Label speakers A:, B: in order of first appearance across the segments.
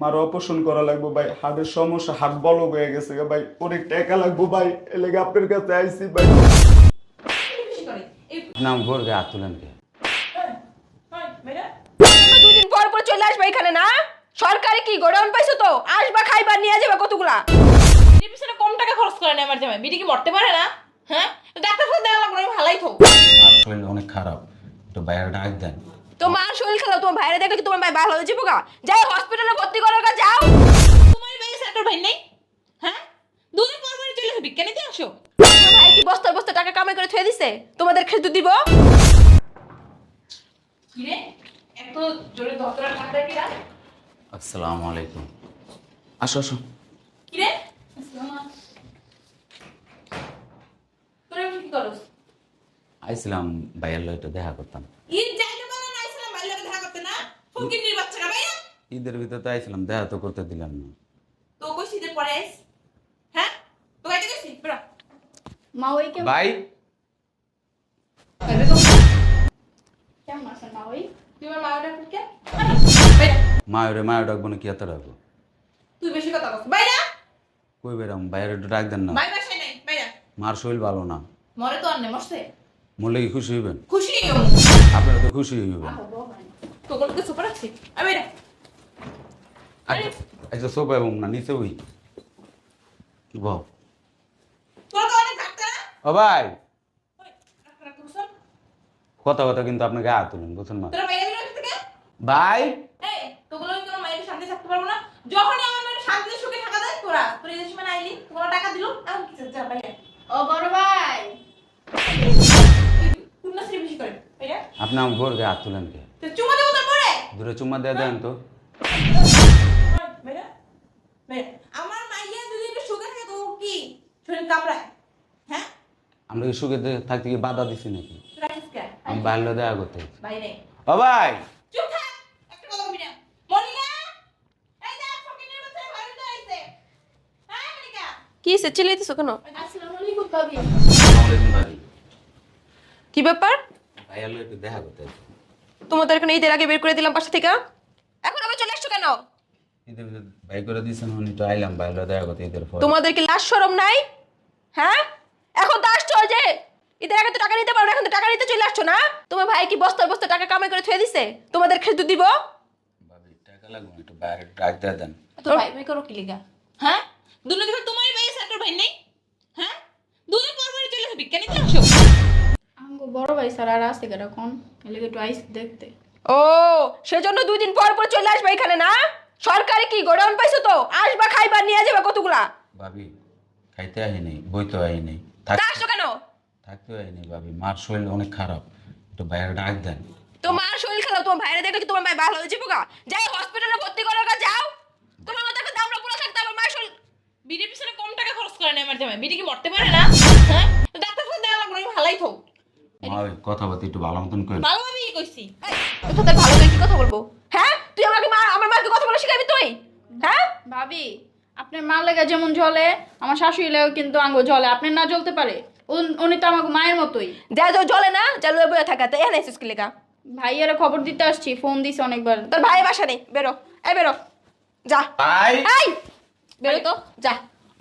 A: মার অপারেশন করা লাগবো ভাই। হার্টের সমস্যা হার্ট বলক হয়ে গেছে গা ভাই। অনেক টাকা লাগবো ভাই। এলাকা আপনার কাছে আইসি ভাই।
B: নাম ঘর গে হাত তুলেন কে
C: দুই দিন পর পর চলে আসবে এখানে না? সরকারি কি গোডাউন পাইছো তো? আসবা খাইবার নিয়ে যাবে কতগুলা?
D: পিছনে কম টাকা খরচ করে না আমার জামাই। বিটি কি মরতে পারে না? হ্যাঁ? ডাক্তার সাথে দেখা লাগল আমি ভালোই থাক
B: আর অনেক খারাপ। একটু বাইরে ডাক দেন।
C: তোমার শরীর খারাপ তোমার ভাইরা দেখলে কি তোমার ভাই ভালো হয়ে যাব গা? যাও হসপিটালে ভর্তি করার গা যাও।
D: তোমার ভাই সেন্টার ভাই নেই? হ্যাঁ? দুদিন পর পরে চলে আসবে বিজ্ঞানী দিয়ে আসো?
C: ভাই কি বস্তা বস্তা টাকা কামাই করে থুয়ে দিছে? তোমাদের খেতে দিব?
D: কি রে এত জোরে টাকা দেয় কিরা
B: আসসালামু আলাইকুম। আসো আসো।
D: কি রে তোরা কি করস?
B: আইছিলাম ভাইয়ের লগে দেখা করতাম।
D: ঈদ যাইতে পারে না ইসলাম ভাই লাগে দেখা ফকির বাচ্চারা ভাইয়া?
B: ঈদের ভিতরে তো আইছিলাম দেখা তো করতে দিলাম না।
D: তো কইছি ঈদের পরে আইস। হ্যাঁ? তো গাইতে গেছি বেরা।
E: মা ওই কেমন?
B: ভাই।
D: বাইরে তো
E: কেমন আছেন মা ওই?
D: তুই আমার মা ডাক কে
B: মা ওরে মা ডাকবো না কি এত ডাকবো
D: তুই বেশি কথা বলছিস বাইরে!
B: কই বেরাম বাইরে ডাক দেন না।
D: ভাই বাসায় নাই বাইরে।
B: মার শরীর ভালো না।
D: মরে তো আর মরছে?
B: মরলে কি খুশি হইবেন?
D: খুশি?
B: আপনারা তো খুশি হইবেন।
D: তো কোনো কিছু পড়াচ্ছি আমি বাইরে।
B: আচ্ছা সোফা এবং না নিচে ওই
D: অনেক থাকতে
B: ও ভাই? কথা কথা কিন্তু আপনাকে হাত তুলেন বুঝছেন
D: থেকে
B: ভাই।
D: এই তোগুলো কি তোমার শান্তি থাকতে পারব না? যখনই আমার মায়ের শান্তিতে সুখে থাকা যায় তোরা তোর এই সময় আইলি তোরা টাকা দিল এখন কি যা বাইরে।
E: ও বড় ভাই।
D: তুই না বেশি করে বাইরে।
B: আপনি আমার ঘর গে হাত তুলেন কে? দূরে চুম্মা দিয়ে দেন তো।
D: আমার মাইয়া যদি একটু সুখে থাকে তো কি? শরীর কামড়ায়। হ্যাঁ?
B: আমরা কি সুখে থাকতে কি বাধা দিছি নাকি? আমি বাইরে দেখা করতে ও ভাই!
D: হ্যাঁ মনিকা?
C: কি সে চিল্লাইতেছো কেন? কি ব্যাপার?
B: একটু দেখা করতে
C: তোমাদের এখানে ঈদের আগে বের করে দিলাম পাশে থেকে? এখন আবার চলে আসছো কেন?
B: ভাই করে দিয়েছেন আমি একটু আইলাম বাইরে দেখা করতে ঈদের পর।
C: তোমাদের কি লাশ সরম নাই? হ্যাঁ? এখন তো আসছো যে ঈদের আগে তো টাকা নিতে পারো এখন তো টাকা নিতে চলে আসছো না? তোমার ভাই কি বস্তা বস্তা টাকা কামাই করে থুয়ে দিছে? তোমাদের খেতে দিব?
B: ভাবি টাকা লাগবে একটু বাইরে ডাক দিয়ে দেন।
D: তো ভাই ভাই করো কি লিগা? হ্যাঁ? দুনো দিকে তোমারই ভাই সেন্টার ভাই নেই। হ্যাঁ? দুদিন পর পরে চলে আসবে আসো?
E: আমগো বড় ভাই স্যার আর আছে কেন কোন এলাকে একটু আইস দেখতে।
C: ও সেজন্য দুই দিন পর পর চলে আসবে এখানে না? সরকারি কি গোডাউন পাইছো তো? আসবা খাইবার নিয়ে যাবে কতগুলা?
B: ভাবি খাইতে আহি নেই বইতে আহি নেই
C: তা
B: থাক-
C: কেন?
B: থাকতে আহি নেই ভাবি মার শরীর অনেক খারাপ। একটু বাইরে ডাক দেন।
C: তোমার শরীর খারাপ তোমার ভাইরা দেখলে কি তোমার ভাই ভালো হয়ে যাব গা যাই হসপিটালে ভর্তি করার গা যাও। তোমার মতো একটা দামড়া পুরো থাকতে আমার মায়ের শরীর
D: বিটির পিছনে কম টাকা খরচ করে না আমার জামাই বিটি কি মরতে পারে না? হ্যাঁ? ডাক্তার লাগল আমি ভালোই থাক
B: মা কথাবার্তা একটু ভালো মতন করেন
D: ভালোভাবেই কইছি?
C: এই, তোদের ভালো করে কি কথা বলব? হ্যাঁ? তুই আমাকে মা আমার মাকে কথা বলে শিখাবি তুই? হ্যাঁ?
E: ভাবি আপনার মা লেগে যেমন জ্বলে আমার শাশুড়ি কিন্তু আঙ্গো জ্বলে। আপনার না জ্বলতে পারে। উন- উনি তো আমাকে মায়ের মতোই।
C: যা যা জলে না যা লয়ে বয়ে থাকা। এসেছিস কি
E: ভাইয়ারে খবর দিতে আসছি ফোন দিছে অনেকবার।
C: তোর ভাই বাসা নেই। বেরো। এই বেরো। যা।
B: ভাই?
C: এই! বেরো তো। যা।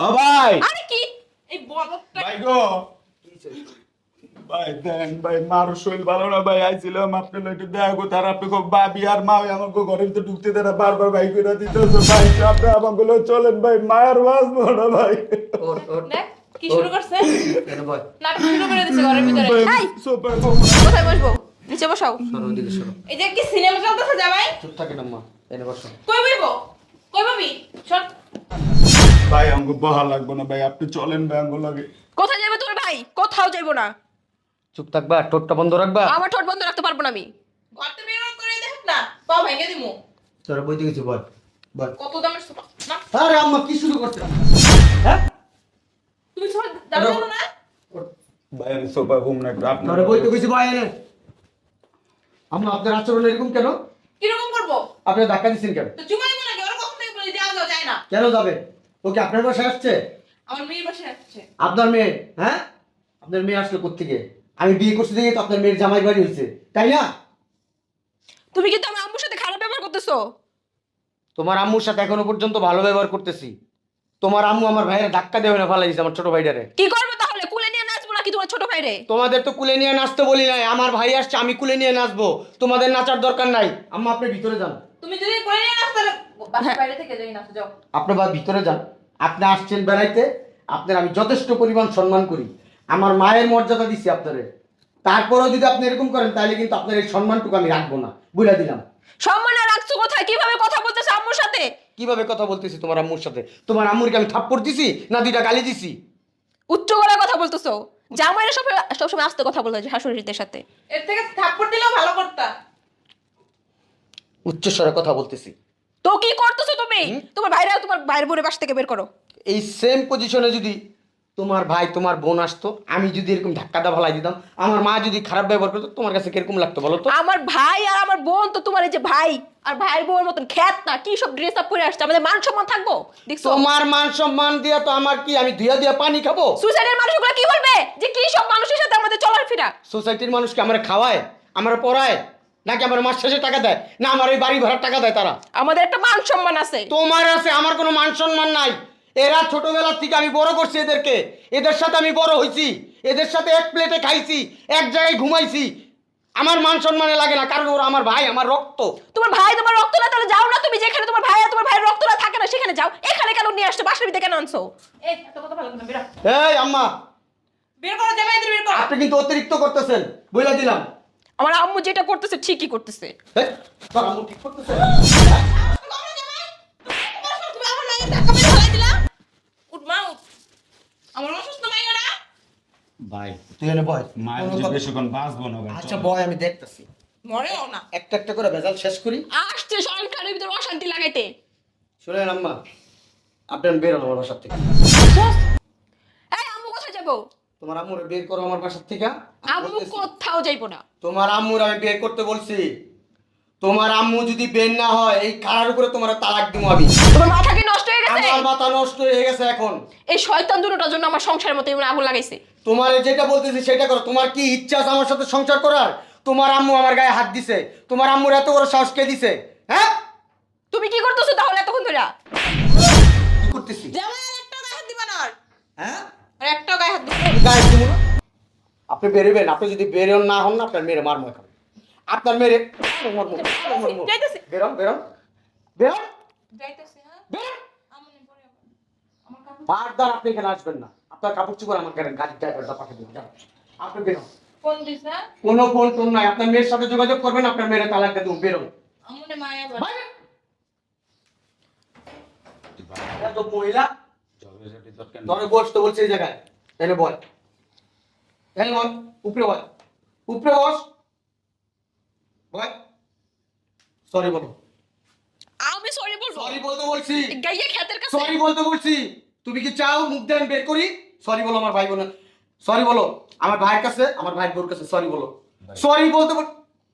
B: ও ভাই!
C: আরে কি?
D: এই বড়টা
A: ভাই গো! ভাই দেন ভাই মার শরীর ভালো না ভাই আইছিলাম আপনার একটু দেখা করতে। আর আপনি খুব বাবি আর মা ওই আমাকে ঘরে তো ঢুকতে দেয় না বারবার ভাই করে দিতেছে। ভাই আপনি আমাকে চলেন ভাই মায়ের বাঁচবো না ভাই।
D: কি শুরু করছে? নাটক শুরু করে দিছে ঘরের ভিতরে।
C: কোথায় বসবো? নিচে বসাও।
D: এই যে কি সিনেমা চলতেছে জামাই?
F: চুপ থাকে না মা। এনে বসো।
D: কই বইব? কই ববি শোন।
A: ভাই আমাকে বহা লাগবো না ভাই আপনি চলেন ভাই লাগে।
C: কোথায় যাবে তোর ভাই? কোথাও যাইবো না।
F: চুপ থাকবা ঠোঁটটা বন্ধ রাখবা।
C: আমার ঠোঁট বন্ধ রাখতে পারব না আমি।
D: ঘর থেকে বের করে দেখ না পাও ভেঙে দিমু।
F: তোরা বইতে গেছি বল বল।
D: কত দামের সোফা না?
F: আরে আম্মা কি শুরু করছে? হ্যাঁ?
D: তুমি সোফা দাম না।
A: ভাই আমি সুপার ঘুম না আপনার
F: বইতে গেছি এনে আম্মা আপনার আচরণ এরকম কেন?
D: কীরকম করব?
F: আপনি ধাক্কা দিচ্ছেন কেন?
D: তো চুমাই মনে কি ওরা কখন থেকে বলে যাওয়া যায় না।
F: কেন যাবে? ও কি আপনার বাসায় আসছে?
D: আমার মেয়ের বাসায় আসছে।
F: আপনার মেয়ে হ্যাঁ? আপনার মেয়ে আসলো কোথেকে আমি বিয়ে করছি দেখে তো আপনার মেয়ের জামাই বাড়ি হয়েছে। তাই না?
C: তুমি কিন্তু আমার আম্মুর সাথে খারাপ ব্যবহার করতেছো।
F: তোমার আম্মুর সাথে এখনও পর্যন্ত ভালো ব্যবহার করতেছি। তোমার আম্মু আমার ভাইয়ের ধাক্কা দেবে না ফালাই দিছে আমার ছোট ভাইটারে।
C: কি করবে তাহলে? কুলে নিয়ে নাচবো নাকি তোমার ছোট ভাইরে?
F: তোমাদের তো কুলে নিয়ে নাচতে বলি নাই আমার ভাই আসছে আমি কুলে নিয়ে নাচবো। তোমাদের নাচার দরকার নাই। আম্মা আপনি ভিতরে যান।
D: তুমি যদি করে নিয়ে আসতে বাসার বাইরে থেকে যাই না যাও।
F: আপনি বা ভিতরে যান। আপনি আসছেন বেড়াইতে আপনার আমি যথেষ্ট পরিমাণ সম্মান করি। আমার মায়ের মর্যাদা দিচ্ছি আপনারে। তারপরেও যদি আপনি এরকম করেন তাহলে কিন্তু আপনার এই সম্মানটুকু আমি রাখব না। বুঝা দিলাম।
C: সম্মানে রাখছো কোথায়? কীভাবে কথা বলতেছো আম্মুর সাথে?
F: কীভাবে কথা বলতেছি তোমার আম্মুর সাথে? তোমার আম্মুরকে আমি থাপ্পড় দিছি না দুইটা গালি দিছি?
C: উচ্চ গলায় কথা বলতেছো। জামাইরা সব সবসময় আস্তে কথা বলতে হয় শাশুড়িদের সাথে।
D: এর থেকে থাপ্পড় দিলেও ভালো করতা।
F: উচ্চস্বরে কথা বলতেছি।
C: তো কি করতেছো তুমি? তোমার ভাইরা তোমার ভাইয়ের বোনের বাস থেকে বের করো।
F: এই সেম পজিশনে যদি তোমার ভাই তোমার বোন আসতো আমি যদি এরকম ধাক্কাটা ভালাই দিতাম আমার মা যদি খারাপ ব্যবহার করতো তোমার কাছে কীরকম লাগতো বলো তো?
C: আমার ভাই আর আমার বোন তো তোমার এই যে ভাই আর ভাই বোনের মতন খ্যাত না কি সব ড্রেস আপ পরে আসছে? আমাদের মান সম্মান থাকব? দেখছ?
F: তোমার মান সম্মান দিয়া তো আমার কি আমি ধুয়া দিয়া পানি খাব?
C: সুইসাইডের মানুষগুলো কি বলবে? যে কি সব মানুষের সাথে আমাদের চলার ফেরা
F: সোসাইটির মানুষকে আমার খাওয়ায়? আমার পড়ায়? নাকি আমার মাস শেষে টাকা দেয়? না আমার এই বাড়ি ভাড়ার টাকা দেয় তারা?
C: আমাদের একটা মান সম্মান আছে।
F: তোমার আছে আমার কোনো মান সম্মান নাই। এরা ছোটবেলার থেকে আমি বড় করছি এদেরকে। এদের সাথে আমি বড় হয়েছি এদের সাথে এক প্লেটে খাইছি এক জায়গায় ঘুমাইছি। আমার মান সম্মানে লাগে না কারণ ওরা আমার ভাই আমার রক্ত।
C: তোমার ভাই তোমার রক্ত না তাহলে যাও না তুমি। যেখানে তোমার ভাই আর তোমার ভাইয়ের রক্ত না থাকে না সেখানে যাও। এখানে কেন নিয়ে আসছো? বাসার ভিতরে কেন আনছো?
D: এই এত কথা ভালো না বেরো।
F: এই আম্মা।
D: বের করো জামাইদের বের করো।
F: আপনি কিন্তু অতিরিক্ত করতেছেন বলে দিলাম।
C: আমার আম্মু যেটা করতেছে ঠিকই করতেছে।
F: আম্মু ঠিক করতেছে
D: তুমি আমার মায়ের ধাক্কা মেরে ফেলাই দিলা উঠ মা উঠ আমার অসুস্থ মাইয়ারা?
B: ভাই
F: তুই এনে বয়।
B: মায়ের বেশিক্ষণ বাঁচবো না ভাই
F: আচ্ছা বয় আমি দেখতেছি।
D: মরেও না।
F: একটা একটা করে ভেজাল শেষ করি।
C: আসছে সংসারের ভিতরে অশান্তি লাগাইতে।
F: শুনেন আম্মা আপনার আমার বাসার থেকে।
C: এই আম্মু কোথায় যাব?
F: তোমার আম্মুর বের করো আমার বাসার থেকে।
C: আম্মু কোথাও যাইবো না।
F: তোমার আম্মুর আমি বের করতে বলছি। তোমার আম্মু যদি বের না হয় এই কারার উপরে তোমার তালাক দিব আমি।
C: তোমার মাথা গেছে
F: আমার মাথা নষ্ট হয়ে গেছে এখন।
C: এই শয়তান দুটোটার জন্য আমার সংসারের মতো এমন আগুন লাগাইছে।
F: তোমার যেটা বলতেছি সেটা করো। তোমার কি ইচ্ছা আছে আমার সাথে সংসার করার? তোমার আম্মু আমার গায়ে হাত দিছে। তোমার আম্মুর এত বড় সাহস কে দিছে? হ্যাঁ?
C: তুমি কি করতেছো তাহলে এতক্ষণ ধরে?
F: কি করতেছি?
D: জামাইয়ের একটা গায়ে হাত দিবা না আর।
F: হ্যাঁ?
D: আর একটা গায়ে হাত দিবা।
F: গায়ে দিব না। আপনি বেরোবেন। আপনি যদি বেরোন না হন না আপনার মেরে মারমো এখন। আপনার মেরে মারমো, মারমো।
D: যাইতেছি।
F: বেরোন বেরোন। বেরোন।
D: যাইতেছি হ্যাঁ।
F: বেরোন
D: আমনে পরে আবার। আমার কাপড়
F: বারবার আপনি এখানে আসবেন না। আপনার কাপড় চোপড় আমার গাড়ি গাড়ির ড্রাইভারটা পাঠিয়ে দেবেন আপনি বেরোন।
D: হ্যাঁ?
F: কোনো ফোন টোন নাই। আপনার মেয়ের সাথে যোগাযোগ করবেন আপনার মেয়ের তালাকটা দেবো বেরোন। এত মহিলা। ধরে বসতে বলছে এই জায়গায়। বল। বল। উপরে বল। উপরে বস। বল। সরি বলো
C: আমি সরি বলব?
F: সরি বলতে বলছি।
C: গাইয়ে খেতের কাছে?
F: সরি বলতে বলছি। তুমি কি চাও মুখ দেন বের করি? সরি বলো আমার ভাই বোন সরি বলো আমার ভাইয়ের কাছে আমার ভাই বোর কাছে সরি বলো। সরি বলতে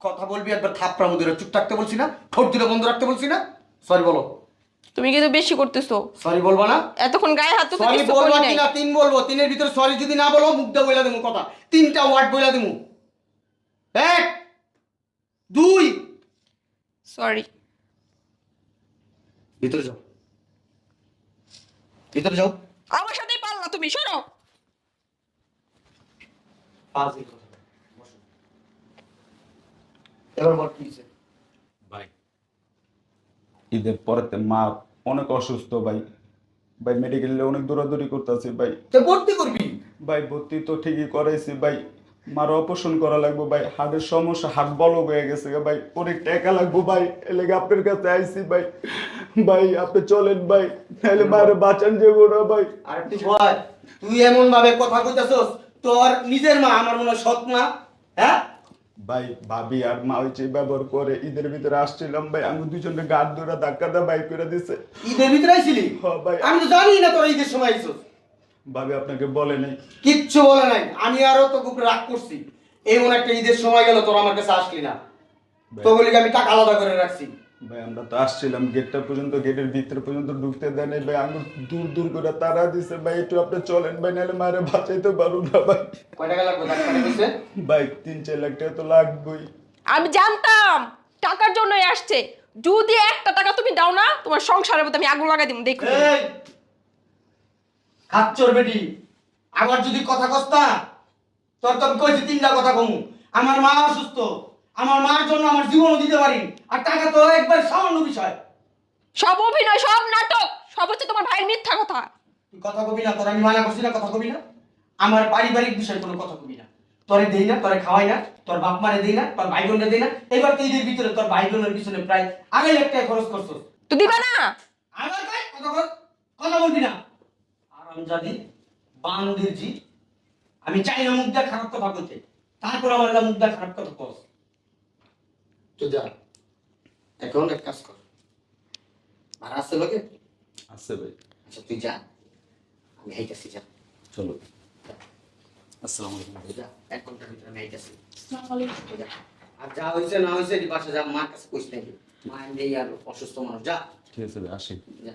F: কথা বলবি একবার থাপড়া মুদিরে চুপ থাকতে বলছি না ঠোঁট দিলে বন্ধ রাখতে বলছি না। সরি বলো।
C: তুমি কিন্তু বেশি করতেছো।
F: সরি বলব না।
C: এতক্ষণ গায়ে হাত তুলতে
F: সরি বলব কি না তিন বলব। তিনের ভিতরে সরি যদি না বলো মুখ দিয়ে বইলা দেবো কথা। তিনটা ওয়ার্ড বইলা দেবো এক দুই।
C: সরি
F: ভিতরে যাও। ভিতরে যাও।
C: আমার সাথেই না তুমি শোনো।
F: এবার বল কি
B: ভাই ঈদের পরেতে মা অনেক অসুস্থ ভাই। ভাই মেডিকেলে অনেক দৌড়াদৌড়ি করতেছে ভাই।
F: তো ভর্তি করবি?
B: ভাই ভর্তি তো ঠিকই করাইছি ভাই। মার অপারেশন করা লাগবে ভাই। হার্টের সমস্যা হার্ট বলক হয়ে গেছে ভাই। অনেক টাকা লাগবো ভাই। এলাকা আপনার কাছে আইছি ভাই। ভাই আপনি চলেন ভাই। তাহলে মায়ের বাঁচান যাব না ভাই।
F: আর তুই ভয় তুই এমন ভাবে কথা কইতাছস তোর নিজের মা আমার মনে সৎ মা হ্যাঁ?
B: ভাই ভাবি আর মা ওই হয়েছে ব্যবহার করে ঈদের ভিতরে আসছিলাম ভাই। আমি দুজনকে গাড় ধরে ধাক্কা দা বাইক করে দিছে।
F: ঈদের ভিতরে আইছিলি?
B: হ্যাঁ ভাই।
F: আমি তো জানি না তোর ঈদের সময় আইছস।
B: ভাবি আপনাকে বলে নাই।
F: কিচ্ছু বলে নাই। আমি আরও তোকে উপরে রাগ করছি। এমন একটা ঈদের সময় গেল তোর আমার কাছে আসলি না। তো বলি আমি টাকা আলাদা করে রাখছি।
B: ভাই আমরা তো আসছিলাম গেটটা পর্যন্ত গেটের ভিতরে পর্যন্ত ঢুকতে দেয় নাই। ভাই আমি দূর দূর করে তারা দিছে। ভাই একটু আপনি চলেন ভাই নাহলে মায়ের বাঁচাইতে পারব না ভাই।
F: কয় টাকা লাগবে?
B: ভাই তিন চার লাখ টাকা তো লাগবেই।
C: আমি জানতাম টাকার জন্যই আসছে। যদি একটা টাকা তুমি দাও না তোমার সংসারের মধ্যে আমি আগুন লাগাই দিব দেখো
F: এই! খাচ্চর বেটি আবার যদি কথা কস্তা তোর তো কইছি তিনটা কথা কমু। আমার মা অসুস্থ আমার মার জন্য আমার জীবনও দিতে পারি আর টাকা তো একবার সামান্য বিষয়।
C: সব অভিনয় সব নাটক সব হচ্ছে তোমার ভাইয়ের মিথ্যা কথা।
F: তুই কথা কবি না তোর আমি মানা করছি না কথা কবি না। আমার পারিবারিক বিষয় কোনো কথা কবি না। তোরে দেই না তোরে খাওয়াই না তোর বাপ মারে দেই না তোর ভাই বোনরে দেই না। এবার তুই ঈদের ভিতরে তোর ভাই বোনের পিছনে প্রায় আড়াই লাখ টাকা খরচ করছ
C: তুই দিবা না?
F: আমার ভাই কথা কথা বলবি না। আর আমি জানি বান্দির জি আমি চাই না মুখ দিয়ে খারাপ কথা বলতে তারপর আমার না মুখ দিয়ে খারাপ কথা কস। তো যা। এখন এক কাজ কর। লোকে?
B: আছে ভাই।
F: আচ্ছা তুই যা। আমি হাইতাছি যা।
B: চলো। আসসালামু আলাইকুম।
F: যা। এক ঘণ্টার ভিতরে আমি হাইতাছি
E: আসসালামু আলাইকুম।
F: যা। আর যা হয়েছে না হয়েছে বাসা যা। মার কাছে কইস নাকি মা এমনি আর অসুস্থ মানুষ যা।
B: ঠিক আছে আসি।
F: যা।